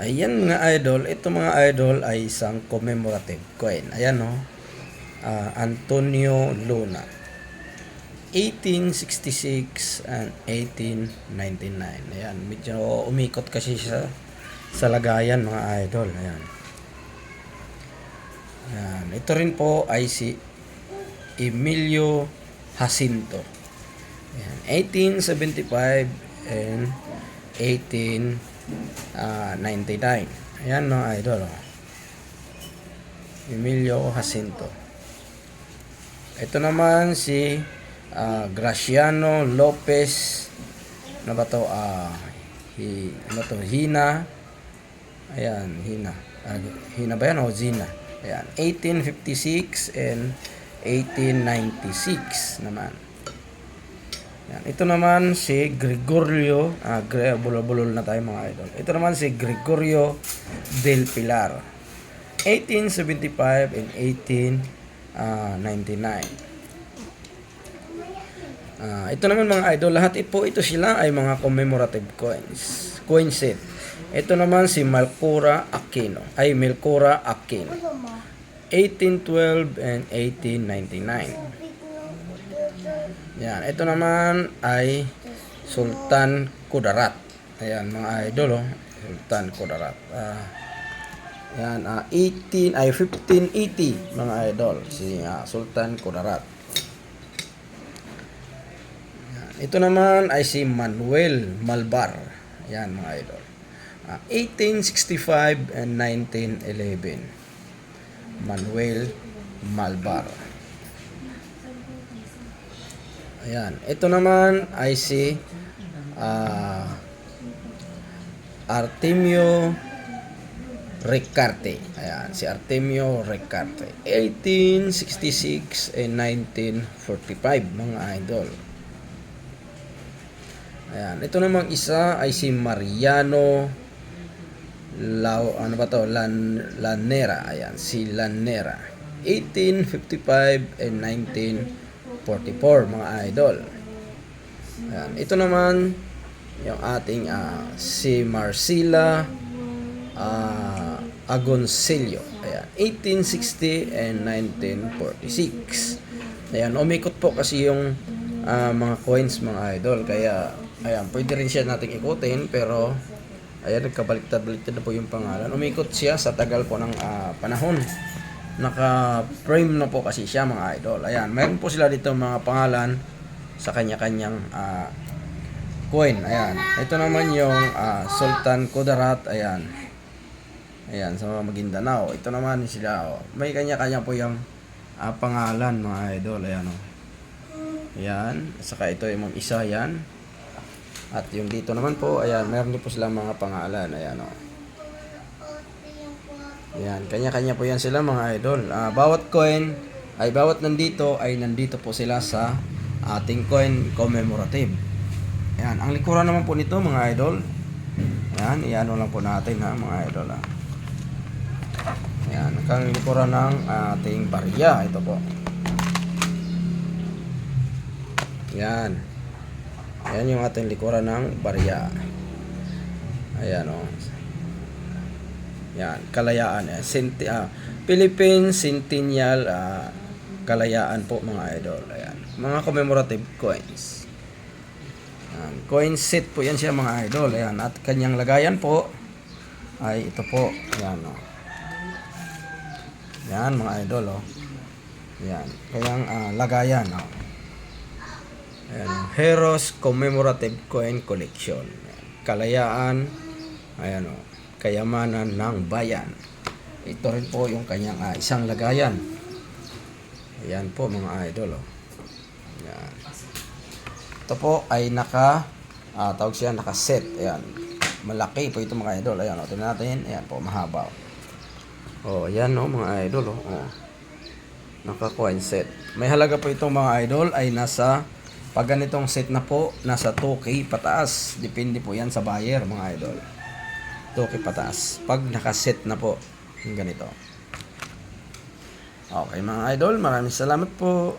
Ayan mga idol, ito mga idol ay isang commemorative coin. Ayan no. Ah, Antonio Luna. 1866 and 1899. Ayan, medyo umikot kasi siya sa lagayan mga idol. Ayan. Ayan. Ito rin po ay si Emilio Jacinto. Ayan. 1875 and 1899. Ayan mga idol. Oh. Emilio Jacinto. Ito naman si ah, Graciano Lopez ano ba to? Ah, hi, ano to? Hina. Ayan, Hina. Ah, Hina ba yan o Zina? Ayan, 1856 and 1896 naman. Yan. Ito naman si Gregorio, ah, Gre bulol-bulol na tayo mga idol. Ito naman si Gregorio del Pilar. 1875 and 1899. Ah, ito naman mga idol, lahat po ito sila ay mga commemorative coins. Coin set. Ito naman si Malcora Aquino. Ay, Melcora Aquino. 1812 and 1899. Yan. Ito naman ay Sultan Kudarat. Ayan, mga idol, oh. Sultan Kudarat. Ah, yan, ah, 18, ay 1580, mga idol. Si ah, Sultan Kudarat. Yan. Ito naman ay si Manuel Malbar. Yan, mga idol. Ah, 1865 and 1911. Manuel Malbar. Ayan. Ito naman ay si ah, Artemio Ricarte. Ayan, si Artemio Ricarte. 1866 and 1945, mga idol. Ayan. Ito namang isa ay si Mariano Lau, ano ba to? Lan, Lanera. Ayan, si Lanera. 1855 and 1944, mga idol. Ayan. Ito naman, yung ating ah, si Marcela ah, Agoncillo. Ayan, 1860 and 1946. Ayan, umikot po kasi yung ah, mga coins mga idol. Kaya, ayan, pwede rin siya nating ikutin pero ayan, nagkabaliktad-baliktad na po yung pangalan. Umikot siya sa tagal po ng ah, panahon. Naka-frame na po kasi siya mga idol. Ayan, meron po sila dito mga pangalan sa kanya-kanyang ah, coin. Ayan. Ito naman yung ah, Sultan Kudarat. Ayan. Ayan, sa mga Maguindanao. Ito naman sila. Oh. May kanya-kanya po yung ah, pangalan mga idol. Ayan. Oh. Ayan. Saka ito yung isa. Ayan. At yung dito naman po. Ayan. Meron din po silang mga pangalan. Ayan. Oh. Ayan. Kanya-kanya po yan sila mga idol. Ah, bawat coin ay bawat nandito ay nandito po sila sa ating coin commemorative. Ayan, ang likuran naman po nito mga idol. Ayan, iano lang po natin ha mga idol ha. Ayan, ang likuran ng ating barya. Ito po. Ayan. Ayan yung ating likuran ng barya. Ayan o. Yan, kalayaan. Eh. Senti, ah, Philippine Centennial ah, Kalayaan po mga idol. Ayan. Mga commemorative coins. Ayan. Coin set po yan siya mga idol. Ayan. At kanyang lagayan po ay ito po. Ayan o. Yan mga idol o. Yan. Kanyang ah, lagayan o. Ayan. Heroes Commemorative Coin Collection. Ayan. Kalayaan. Ayan o. Kayamanan ng bayan. Ito rin po yung kanyang ah, isang lagayan. Ayan po mga idol. Oh. Ayan. Ito po ay naka, ah, tawag siya naka-set. Ayan. Malaki po ito mga idol. Ayan, o, tingnan natin. Ayan po, mahaba. Oh, ayan no, mga idol. Oh. oh. Naka-coin set. May halaga po itong mga idol ay nasa, pag ganitong set na po, nasa 2K pataas. Depende po yan sa buyer, mga idol. 2K pataas. Pag naka-set na po, yung ganito. Okay mga idol, maraming salamat po.